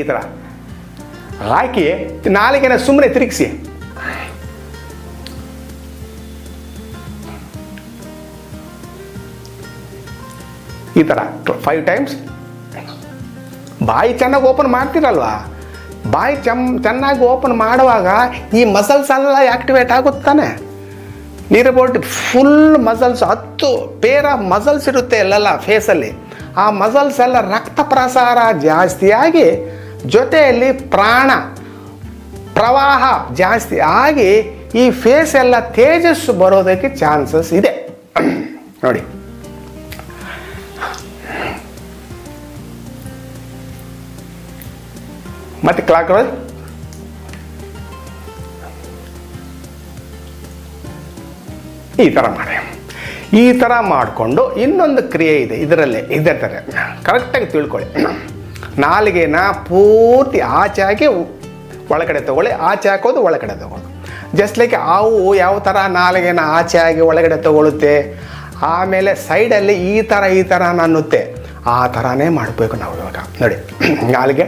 ಈ ಥರ. ಹಾಕಿ ನಾಲಿಗೆನ ಸುಮ್ಮನೆ ತಿರುಗಿಸಿ. ಈ ಥರ ಫೈವ್ ಟೈಮ್ಸ್ ಬಾಯಿ ಚೆನ್ನಾಗಿ ಓಪನ್ ಮಾಡ್ತೀರಲ್ವಾ? ಬಾಯಿ ಚಮ್ ಚೆನ್ನಾಗಿ ಓಪನ್ ಮಾಡುವಾಗ ಈ ಮಸಲ್ಸ್ ಎಲ್ಲ ಆ್ಯಕ್ಟಿವೇಟ್ ಆಗುತ್ತಾನೆ ನೀರಬೋಟ್ ಫುಲ್ ಮಸಲ್ಸ್ ಹತ್ತು ಪೇರ ಮಸಲ್ಸ್ ಇರುತ್ತೆ ಅಲ್ಲೆಲ್ಲ ಫೇಸಲ್ಲಿ ಆ ಮಸಲ್ಸ್ ಎಲ್ಲ ರಕ್ತ ಪ್ರಸಾರ ಜಾಸ್ತಿಯಾಗಿ ಜೊತೆಯಲ್ಲಿ ಪ್ರಾಣ, ಪ್ರವಾಹ ಜಾಸ್ತಿ ಆಗಿ ಈ ಫೇಸ್ ಎಲ್ಲ ತೇಜಸ್ಸು ಬರೋದಕ್ಕೆ ಚಾನ್ಸಸ್ ಇದೆ. ನೋಡಿ. ಮತ್ತೆ ಕ್ಲಾಕ್ ಈ ಥರ ಮಾಡಿ. ಈ ಥರ ಮಾಡಿಕೊಂಡು ಇನ್ನೊಂದು ಕ್ರಿಯೆ ಇದೆ ಇದರಲ್ಲೇ ಇದೇ ಥರ ಕರೆಕ್ಟಾಗಿ ತಿಳ್ಕೊಳ್ಳಿ. ನಾಲಿಗೆನ ಪೂರ್ತಿ ಆಚೆ ಹಾಕಿ ಒಳಗಡೆ ತಗೊಳ್ಳಿ ಆಚೆ ಹಾಕೋದು ಒಳಗಡೆ ತಗೊಳ್ಳಿ. ಜಸ್ಟ್ ಲೈಕ್ ಹಾವು ಯಾವ ಥರ ನಾಲಿಗೆನ ಆಚೆ ಆಗಿ ಒಳಗಡೆ ತಗೊಳುತ್ತೆ ಆಮೇಲೆ ಸೈಡಲ್ಲಿ ಈ ಥರ ಈ ಥರ ಅನ್ನುತ್ತೆ, ಆ ಥರನೇ ಮಾಡಬೇಕು ನಾವು ಇವಾಗ. ನೋಡಿ, ನಾಲಿಗೆ.